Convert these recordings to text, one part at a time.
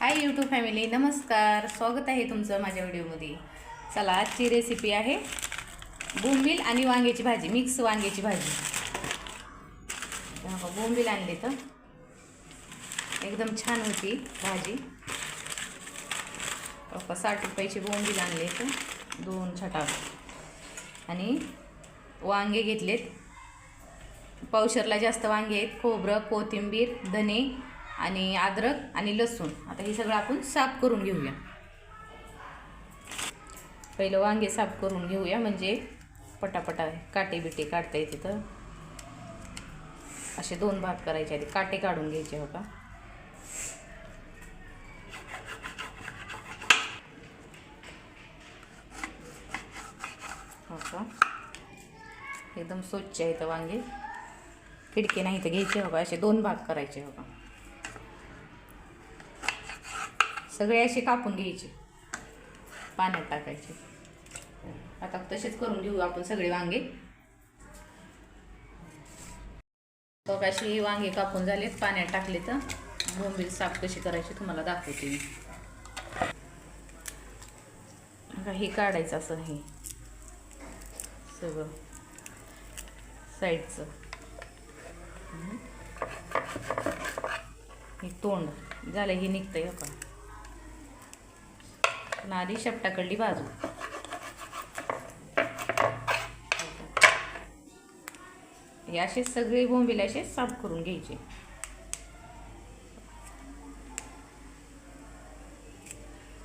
Hi YouTube family नमस्कार. स्वागत आहे तुमचं माझ्या व्हिडिओमध्ये. चला आजची रेसिपी आहे बोंबील आणि वांग्याची भाजी मिक्स वांग्याची भाजी. बोंबील आणले तर एकदम छान होती भाजी. पप्पा साठ रुपयाचे बोंबील आणले तर दोन छटा. आणि वांगे घेतलेत. पावशरला जास्त वांगे आहेत. खोबरं कोथिंबीर धने आणि अद्रक आणि लसूण. आता हे सगळं आपण साफ करून घेऊया. पहिलं वांगे साफ करून घेऊया म्हणजे पटापटा काटे बिटे काढता येते तर. असे दोन भाग करायचे आधी काटे काढून घ्यायचे हो का हो का एकदम स्वच्छ आहेत वांगे. खिडके नाही तर घ्यायचे हो का असे दोन भाग करायचे हो का सगळे असे कापून घ्यायचे. पाण्यात टाकायचे. आता तसेच करून घेऊ आपण सगळे वांगे. तो कशी वांगे कापून झालेत पाण्यात टाकले तर बोंबील साफ कशी करायची तुम्हाला दाखवते मी. हे काढायचं असं हे. सगळं. साईडचं. हे तोंड. झालं हे निघतंय का पण आधी शेपटाकडली बाजू. हे असे सगळे बोंबिले असे साफ करून घ्यायचे.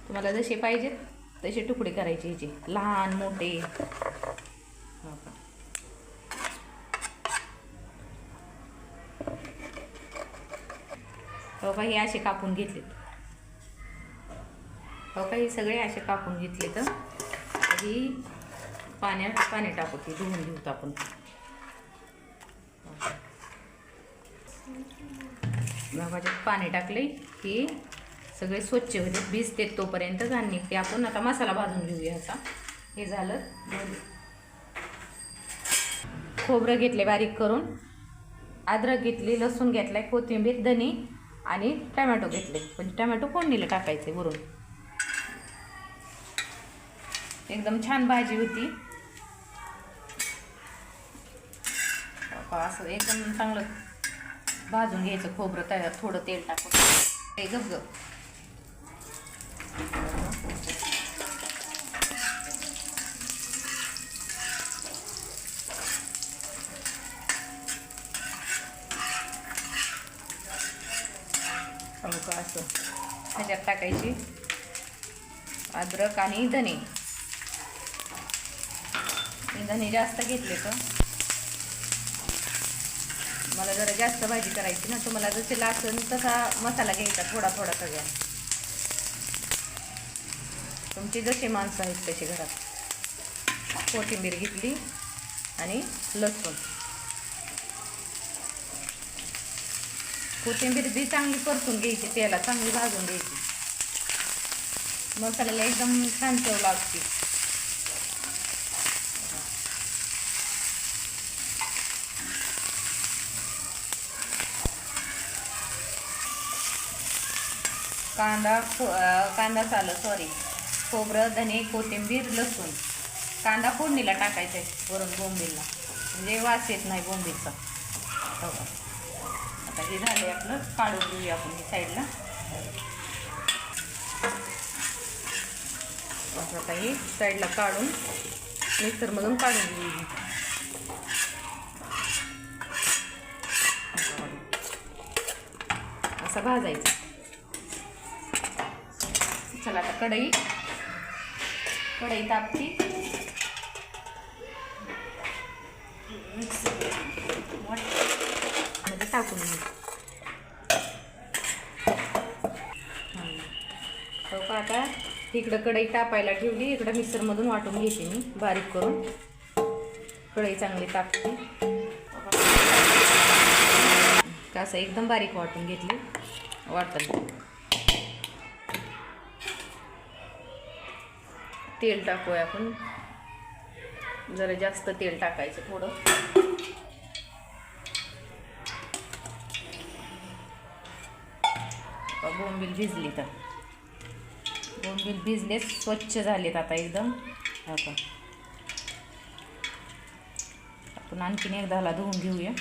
तुम्हाला जसे पाहिजेत तसे तुकडे करायचे ह्याचे लहान मोठे. हो बाबा हो हे असे कापून घेतलेत. हो का हे सगळे असे कापून घेतले तर? ही पाण्यात पाणी टाकू ती धुवून घेऊ आपण. बघाच्यात पाणी टाकले की सगळे स्वच्छ होते. भिजते तोपर्यंत आणि ते आपण आता मसाला भाजून घेऊया असा हे झालं. खोबरं घेतले बारीक करून. अद्रक घेतली लसूण घेतलाय कोथिंबीर धनी आणि टमॅटो घेतले. पण टमॅटो फोडणीला टाकायचे वरून? एकदम छान भाजी होती. असं एकदम चांगलं भाजून घ्यायचं खोबरं तयार थोडं तेल टाकून. ते गप गप. का असं ह्याच्यात टाकायची. अद्रक आणि धने. शेंगदाणे जास्त घेतले तर. मला जरा जास्त भाजी करायची ना तुम्हाला जसे लासून तसा मसाला घ्यायचा थोडा थोडा सगळ्या तुमची जसे माणसं आहेत तसे घरात. कोथिंबीर घेतली आणि लसूण. कोथिंबीर बी चांगली परतून घ्यायची त्याला चांगली भाजून घ्यायची. मसाल्याला एकदम छान चव लागते. कांदा खो कांदा चालं सॉरी खोबरं धने कोथिंबीर लसूण. कांदा फोडणीला टाकायचा आहे वरून बोंबीलला. म्हणजे वास येत नाही बोंबीलचा. हो. आता हे झाले आपलं काढून घेऊया आपण हे साईडला. असं आता हे साईडला काढून मिक्सरमधून काढून घेऊ असं भाजायचं. चला आता कढई. कढई तापती. मध्ये टाकून हो का आता इकडं कढई तापायला ठेवली इकडं मिक्सरमधून वाटून घेते मी बारीक करून. कढई चांगली तापते. असं एकदम बारीक वाटून घेतली. वाटत तेल टाकूया आपण. जरा जास्त तेल टाकायचं थोडं. बोंबील भिजली तर. बोंबील भिजले स्वच्छ झालेत आता एकदम. आपण आपण आणखीन एकदाला धुवून घेऊया.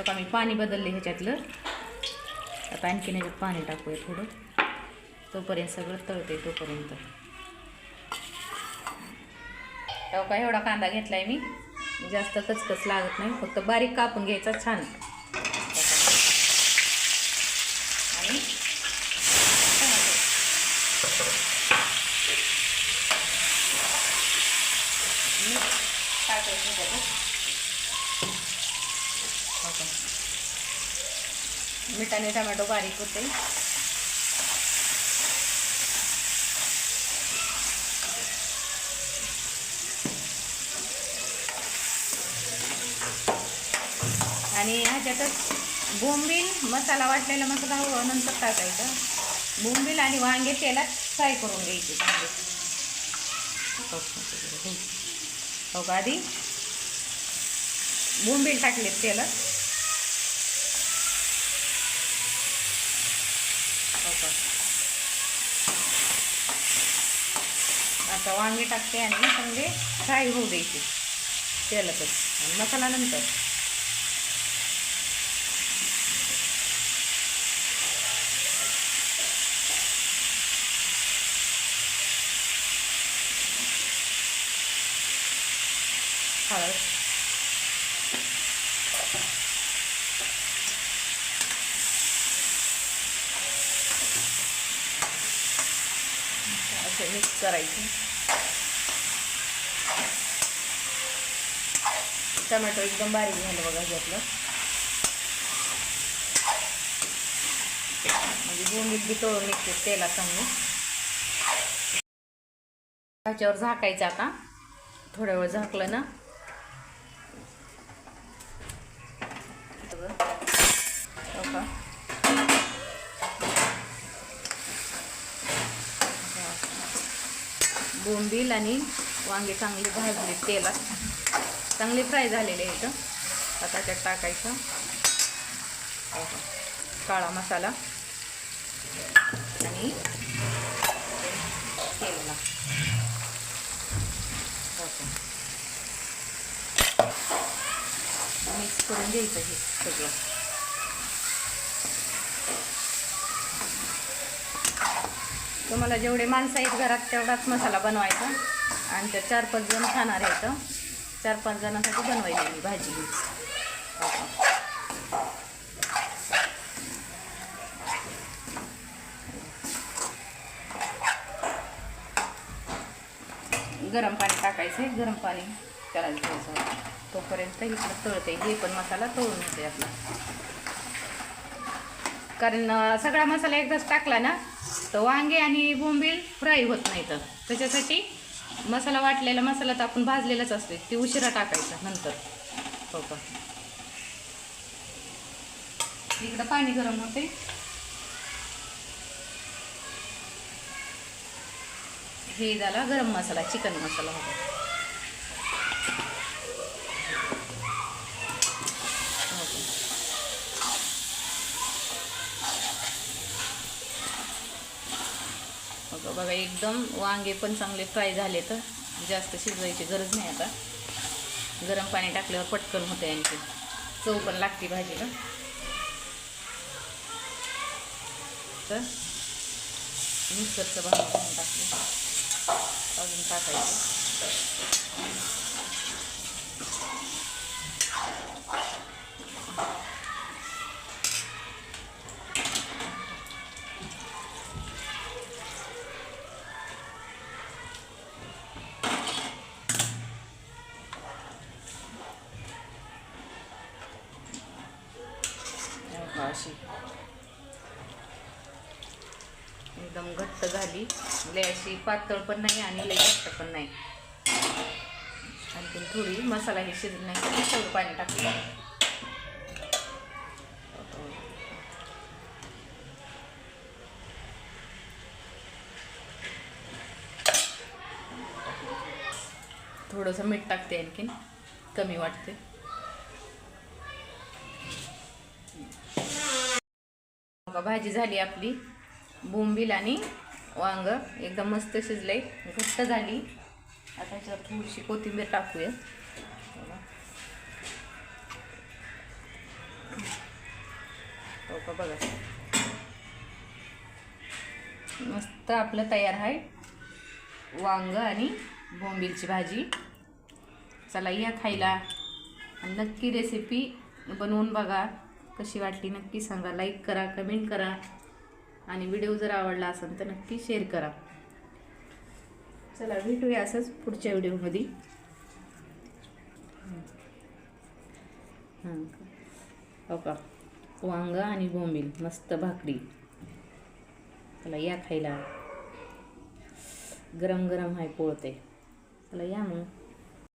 आता मी पाणी बदलले ह्याच्यातलं. आता आणखीन ह्याच्यात पाणी टाकूया थोडं. तोपर्यंत सगळं तळते तोपर्यंत. हो का एवढा कांदा घेतला आहे मी. जास्त कचकच लागत नाही फक्त बारीक कापून घ्यायचा छान. आणि मीठ मिठाने टोमॅटो बारीक होते. त्याच्यात बोंबील मसाला वाटलेला मसाला हो, नंतर टाकायचा. बोंबील आणि वांगे तेलात फ्राय करून घ्यायचे. हो का आधी. बोंबील टाकलेत तेलात. हो का आता वांगे टाकते आणि चांगले फ्राय होऊ द्यायचे. तेलातच. मसाला नंतर. असे मिक्स करायचे. टमॅटो एकदम बारीक झालं बघा घेतलं म्हणजे दोन बी तळून निघते तेला चांगली. त्याच्यावर झाकायचं आता. थोड्या वेळ झाकलं ना सगळं. हो का? कोथिंबीर आणि वांगे चांगले भाजले तेलात. चांगले फ्राय झालेले आहेत. आता त्यात टाकायचं. हो काळा मसाला. आणि तेलला ओके. मिक्स करून घ्यायचं हे सगळं. मला जेवढे माणसं आहेत घरात तेवढाच मसाला बनवायचा. आणि त्या चार पाच जण खाणार आहेत. चार पाच जणांसाठी बनवायची मी भाजी. गरम पाणी टाकायचं आहे. गरम पाणी करायचं थोडंसं. तोपर्यंत इकडं तळते. हे पण मसाला तळून येते आपला. कारण सगळा मसाला एकदाच टाकला ना तर वांगे आणि बोंबील फ्राय होत नाही तर. त्याच्यासाठी मसाला वाटलेला मसाला तर आपण भाजलेलाच असते ते उशिरा टाकायचा नंतर. हो का? इकडं पाणी गरम होते हे झाला गरम मसाला चिकन मसाला होता हो का? बघा एकदम वांगे पण चांगले फ्राय झाले तर जास्त शिजवायची गरज नाही आता. गरम पाणी टाकल्यावर पटकन होते आणखी चव पण लागते भाजीला. तर मिक्सरचं भाजी पण टाकलं. अजून टाकायचं. एकदम घट्ट झाली. लय अशी पातळ पण नाही आणि लय घट्ट पण नाही. आणखी थोडी मसाला हे शिजून नाही. थोडं पाणी टाकलं. थोडंसं मीठ टाकते आणखीन. कमी वाटते. भाजी झाली आपली. बोंबील आणि वांग. एकदम मस्त शिजले घट्ट झाली. आता ह्याच्यावर थोडीशी कोथिंबीर टाकूया. बघा. हो का बघा मस्त आपलं तयार आहे. वांग आणि बोंबीलची भाजी. चला या खायला. आणि नक्की रेसिपी बनवून बघा. कशी वाटली नक्की सांगा. लाईक करा कमेंट करा. आणि व्हिडिओ जर आवडला असेल तर नक्की शेअर करा. चला भेटूया असंच पुढच्या व्हिडिओमध्ये. हां. हो का? वांग आणि बोंबील मस्त भाकरी. चला या खायला. गरम गरम आहे पोळते. चला या मग.